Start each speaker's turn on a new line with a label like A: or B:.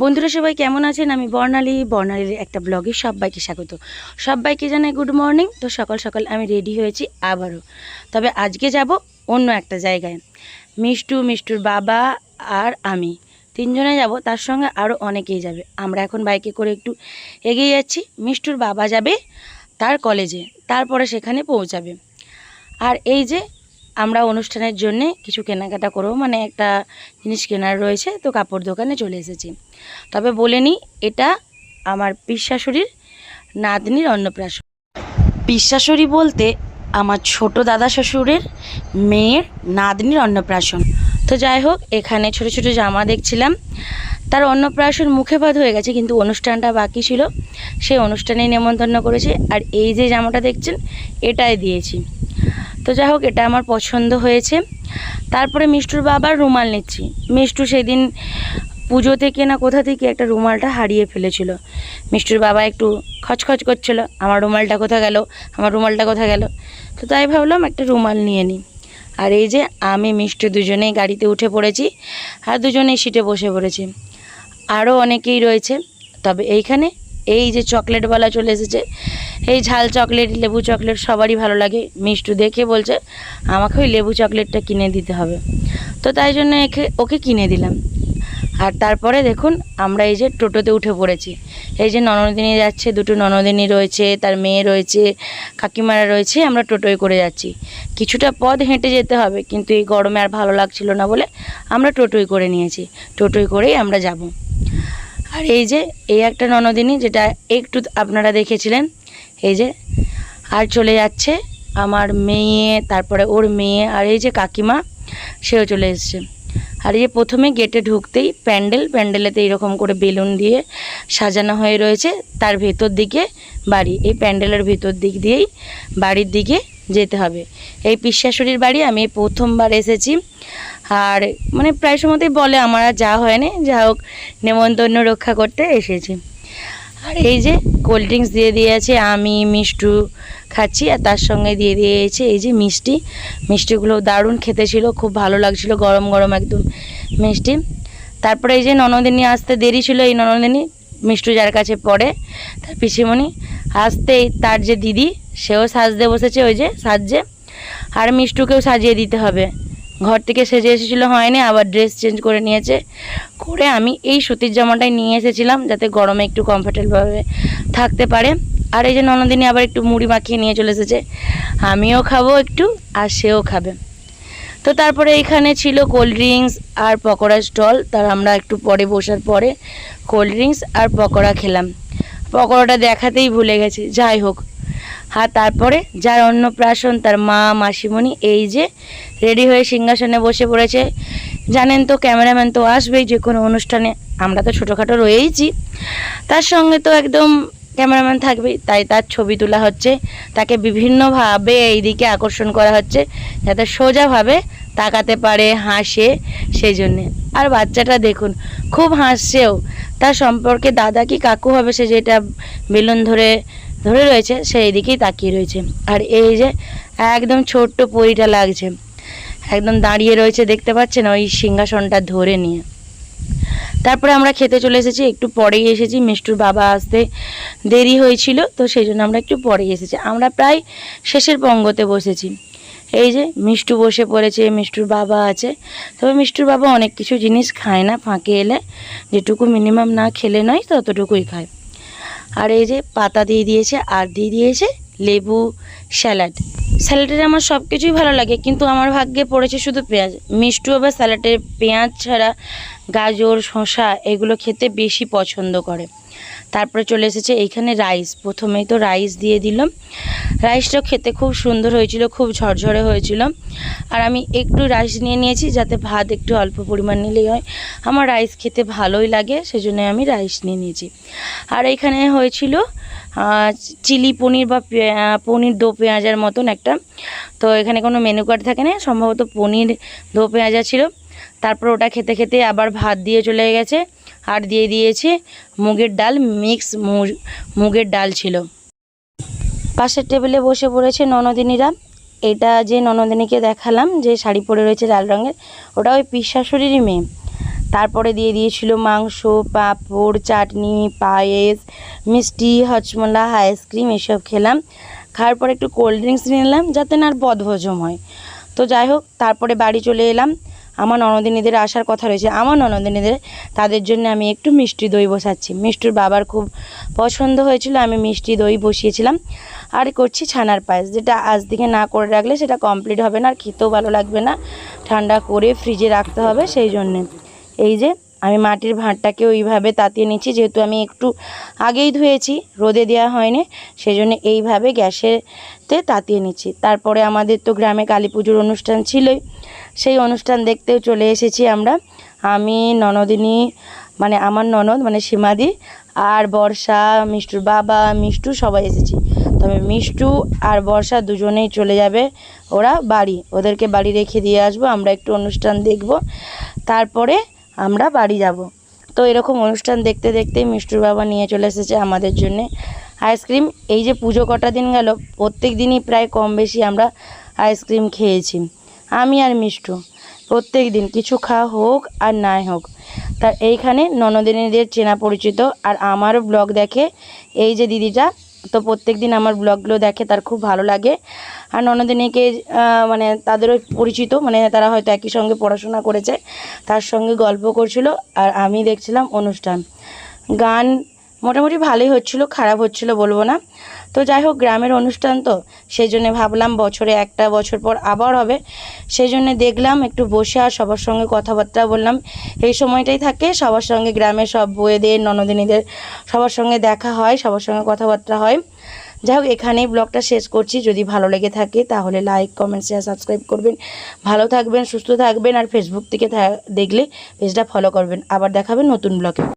A: বন্ধুরা সবাই কেমন আছেন? আমি বর্ণালী। বর্ণালীর একটা ব্লগে সবাইকে স্বাগত। সবাইকে জানাই গুড মর্নিং তো সকাল সকাল আমি রেডি হয়েছি আবারও। তবে আজকে যাব অন্য একটা জায়গায়। মিষ্টু, মিষ্টুর বাবা আর আমি। তিনজনে যাব, তার সঙ্গে আরও অনেকেই যাবে। আমরা এখন বাইকে করে একটু এগিয়ে যাচ্ছি। মিষ্টুর বাবা যাবে তার কলেজে তারপরে সেখানে পৌঁছাবে। আর এই যে আমরা অনুষ্ঠানের জন্য কিছু কেনাকাটা করব। মানে একটা জিনিস কেনার রয়েছে, তো কাপড় দোকানে চলে এসেছি। তবে বলে নিই, এটা আমার পিসাশুড়ির নাতনির অন্নপ্রাশন। পিসাশুড়ি বলতে আমার ছোট দাদা শ্বশুরের মেয়ের নাতনির অন্নপ্রাশন। তো যাই হোক, এখানে ছোট ছোট জামা দেখছিলাম। তার অন্নপ্রাশন মুখে ভাত হয়ে গেছে, কিন্তু অনুষ্ঠানটা বাকি ছিল। সেই অনুষ্ঠানে নেমন্তন্ন করেছে। আর এই যে জামাটা দেখছেন, এটাই দিয়েছি। তো যাই হোক, এটা আমার পছন্দ হয়েছে। তারপরে মিষ্টুর বাবার রুমাল নিচ্ছি। মিষ্টু সেদিন পুজো থেকে না কোথা থেকে একটা রুমালটা হারিয়ে ফেলেছিল। মিষ্টুর বাবা একটু খচখচ করছিল, আমার রুমালটা কোথা গেল? আমার রুমালটা কোথা গেল? তো তাই ভাবলাম একটা রুমাল নিয়ে নিই। আর এই যে আমি, মিষ্টু দুজনেই গাড়িতে উঠে পড়েছি আর দুজনেই সিটে বসে পড়েছি। আরও অনেকেই রয়েছে। তবে এইখানে এই যে চকলেটওয়ালা চলে এসেছে এই ঝাল চকলেট, লেবু চকলেট সবারই ভালো লাগে। মিষ্টু দেখে বলছে আমাকে ওই লেবু চকলেটটা কিনে দিতে হবে। তো তাই জন্য একে, ওকে কিনে দিলাম। আর তারপরে দেখুন, আমরা এই যে টোটোতে উঠে পড়েছি। এই যে ননদিনী যাচ্ছে, দুটো ননদিনী রয়েছে, তার মেয়ে রয়েছে, কাকিমারা রয়েছে, আমরা টোটোয় করে যাচ্ছি। কিছুটা পথ হেঁটে যেতে হবে, কিন্তু এই গরমে আর ভালো লাগছিল না বলে আমরা টোটোয় করে নিয়েছি। টোটোয় করেই আমরা যাব। আর এই যে, এই একটা ননদিনী, যেটা একটু আপনারা দেখেছিলেন এই যে, আর চলে যাচ্ছে আমার মেয়ে, তারপরে ওর মেয়ে, আর এই যে কাকিমা, সেও চলে এসছে। আর এই যে প্রথমে গেটে ঢুকতেই প্যান্ডেল, প্যান্ডেলেতে এরকম করে বেলুন দিয়ে সাজানো হয়ে রয়েছে। তার ভেতর দিকে বাড়ি, এই প্যান্ডেলের ভেতর দিক দিয়েই বাড়ির দিকে যেতে হবে। এই পিসাশুড়ির বাড়ি, আমি প্রথমবার এসেছি। আর মানে প্রায় সময়তেই বলে, আমার আর যা হয়নি। যা হোক, নেমন্তন্ন রক্ষা করতে এসেছি। আর। এই যে কোল্ড ড্রিঙ্কস দিয়ে দিয়েছে, আমি মিষ্টু খাচ্ছি আর তার সঙ্গে দিয়ে দিয়েছে এই যে মিষ্টি। মিষ্টিগুলো দারুণ খেতে ছিল, খুব ভালো লাগছিল, গরম গরম একদম মিষ্টি। তারপরে এই যে ননদিনী আসতে দেরি ছিল, এই ননদিনী মিষ্টু যার কাছে পড়ে, তার পিসিমণি আসতেই তার যে দিদি, সেও সাজতে বসেছে ওই যে সাজছে। আর মিষ্টুকেও সাজিয়ে দিতে হবে। ঘর থেকে সেজে এসেছিল, হয়নি, আবার ড্রেস চেঞ্জ করে নিয়েছে। করে আমি এই সুতির জামাটাই নিয়ে এসেছিলাম, যাতে গরমে একটু কমফোর্টেবলভাবে থাকতে পারে। আর এই যে ননদিনী আবার একটু মুড়ি মাখিয়ে নিয়ে চলে এসেছে। আমিও খাব একটু, আর সেও খাবে। তো তারপরে এখানে ছিল কোল্ড ড্রিঙ্কস আর পকোড়া স্টল তার আমরা একটু পরে বসার পরে কোল্ড ড্রিঙ্কস আর পকোড়া খেলাম। পকোড়াটা দেখাতেই ভুলে গেছি। যাই হোক আর তারপরে যার অন্নপ্রাশন তার মা, মাসিমণি, এই যে রেডি হয়ে সিংহাসনে বসে পড়েছে। জানেন তো ক্যামেরাম্যান তো আসবেই যে কোনো অনুষ্ঠানে। আমরা তো ছোটোখাটো রয়েইছি। তার সঙ্গে তো একদম ক্যামেরাম্যান থাকবেই, তাই তার ছবি তোলা হচ্ছে। তাকে বিভিন্নভাবে এই দিকে আকর্ষণ করা হচ্ছে, যাতে সোজাভাবে তাকাতে পারে, হাসে সেই জন্যে আর বাচ্চাটা দেখুন, খুব হাসছেও। তার সম্পর্কে দাদা কি কাকু হবে সে যেটা বেলুন ধরে ধরে রয়েছে সেই দিকেই তাকিয়ে রয়েছে। আর এই যে একদম ছোট্ট পরিটা লাগছে। একদম দাঁড়িয়ে রয়েছে দেখতে পাচ্ছেন ওই সিংহাসনটা ধরে নিয়ে। তারপরে আমরা খেতে চলে এসেছি, একটু পরেই এসেছি। মিষ্টুর বাবা আসতে দেরি হয়েছিল, তো সেই জন্য আমরা একটু পরেই এসেছি। আমরা প্রায় শেষের পঙ্গতে বসেছি। এই যে মিষ্টু বসে পড়েছে, মিষ্টুর বাবা আছে। তবে মিষ্টুর বাবা অনেক কিছু জিনিস খায় না, ফাঁকে এলে যেটুকু মিনিমাম না খেলে নয়, ততটুকুই খায়। আর এই যে পাতা দিয়ে দিয়েছে, আর দিয়ে দিয়েছে লেবু, স্যালাড। স্যালাডের আমার সব কিছুই ভালো লাগে, কিন্তু আমার ভাগ্যে পড়েছে শুধু পেঁয়াজ। মিষ্টু বা স্যালাডের পেঁয়াজ ছাড়া গাজর, শসা এগুলো খেতে বেশি পছন্দ করে। তারপরে চলে এসেছে এইখানে রাইস। প্রথমেই তো রাইস দিয়ে দিলাম। রাইসটাও খেতে খুব সুন্দর হয়েছিল, খুব ঝরঝরে হয়েছিল। আর আমি একটু রাইস নিয়ে নিয়েছি যাতে ভাত একটু অল্প পরিমাণ নিলেই হয়। আমার রাইস খেতে ভালোই লাগে, সেজন্য আমি রাইস নিয়ে নিয়েছি। আর এখানে হয়েছিল চিলি পনির বা পনির দো পেঁয়াজার মতন একটা। তো এখানে কোনো মেনু কার্ড থাকে না, সম্ভবত পনির দো পেঁয়াজা ছিল। তারপর ওটা খেতে খেতে আবার ভাত দিয়ে চলে গেছে। আর দিয়ে দিয়েছে মুগের ডাল, মিক্স মুগের ডাল ছিল। পাশের টেবিলে বসে পড়েছে ননদিনীরা। এটা যে ননদিনীকে দেখালাম, যে শাড়ি পরে রয়েছে লাল রঙের, ওটা ওই পিসাশুড়িরই মেয়ে। তারপরে দিয়ে দিয়েছিল মাংস, পাঁপড়, চাটনি, পায়েস, মিষ্টি, হজমোলা, আইসক্রিম এসব খেলাম। খাওয়ার পরে একটু কোল্ড ড্রিঙ্কস নিলাম যাতে না আর বদহজম হয়। তো যাই হোক, তারপরে বাড়ি চলে এলাম। আমার ননদিনীদের আসার কথা রয়েছে। আমার ননদিনীদের, তাদের জন্য আমি একটু মিষ্টি দই বসাচ্ছি। মিষ্টির বাবার খুব পছন্দ হয়েছিল, আমি মিষ্টি দই বসিয়েছিলাম। আর করছি ছানার পায়েস, যেটা আজ দিকে না করে রাখলে সেটা কমপ্লিট হবে না, আর খেতেও ভালো লাগবে না। ঠান্ডা করে ফ্রিজে রাখতে হবে, সেই জন্যে। এই যে আমি মাটির ভাঁড়টাকে ওইভাবে তাতিয়ে নিচ্ছি, যেহেতু আমি একটু আগেই ধুয়েছি, রোদে দেওয়া হয়নি সেই জন্য এইভাবে গ্যাসেতে তাতিয়ে নিচ্ছি। তারপরে আমাদের তো গ্রামে কালী পুজোর অনুষ্ঠান ছিলই, সেই অনুষ্ঠান দেখতেও চলে এসেছি আমরা। আমি, ননদিনী মানে আমার ননদ মানে সীমাদি আর বর্ষা, মিষ্টুর বাবা, মিষ্টু সবাই এসেছি। তবে মিষ্টু আর বর্ষা দুজনেই চলে যাবে ওরা বাড়ি। ওদেরকে বাড়ি রেখে দিয়ে আসব, আমরা একটু অনুষ্ঠান দেখব। তারপরে আমরা বাড়ি যাব। তো এরকম অনুষ্ঠান দেখতে দেখতে মিষ্টুর বাবা নিয়ে চলে এসেছে আমাদের জন্যে। আইসক্রিম এই যে পুজো কটা দিন গেল, প্রত্যেক দিনই প্রায় কম বেশি আমরা আইসক্রিম খেয়েছি। আমি আর মিষ্টু, প্রত্যেক দিন কিছু খাওয়া হোক আর নাই হোক। তার এইখানে ননদিনীদের চেনা পরিচিত আর আমারও ব্লগ দেখে এই যে দিদিটা তো প্রত্যেক দিন আমার ব্লগগুলো দেখে তার খুব ভালো লাগে। আর ননদিনীকে মানে তাদেরও পরিচিত মানে তারা হয়তো একই সঙ্গে পড়াশোনা করেছে, তার সঙ্গে গল্প করছিল, আর আমি দেখছিলাম অনুষ্ঠান। গান মোটামুটি ভালোই হচ্ছিল, খারাপ হচ্ছিল বলব না। তো যাই হোক, গ্রামের অনুষ্ঠান তো, সেই জন্যে ভাবলাম বছরে একটা বছর পর আবার হবে। সেই জন্যে দেখলাম একটু বসে আর সবার সঙ্গে কথাবার্তা বললাম। এই সময়টাই থাকে, সবার সঙ্গে গ্রামের সব বউয়েদের, ননদিনীদের সবার সঙ্গে দেখা হয়, সবার সঙ্গে কথাবার্তা হয়। যাই হোক, এখানেই ব্লগটা শেষ করছি। যদি ভালো লেগে থাকে, তাহলে লাইক কমেন্ট শেয়ার সাবস্ক্রাইব করবেন। ভালো থাকবেন, সুস্থ থাকবেন, আর ফেসবুক থেকে দেখলে পেজটা ফলো করবেন। আবার দেখাবেন নতুন ব্লগে।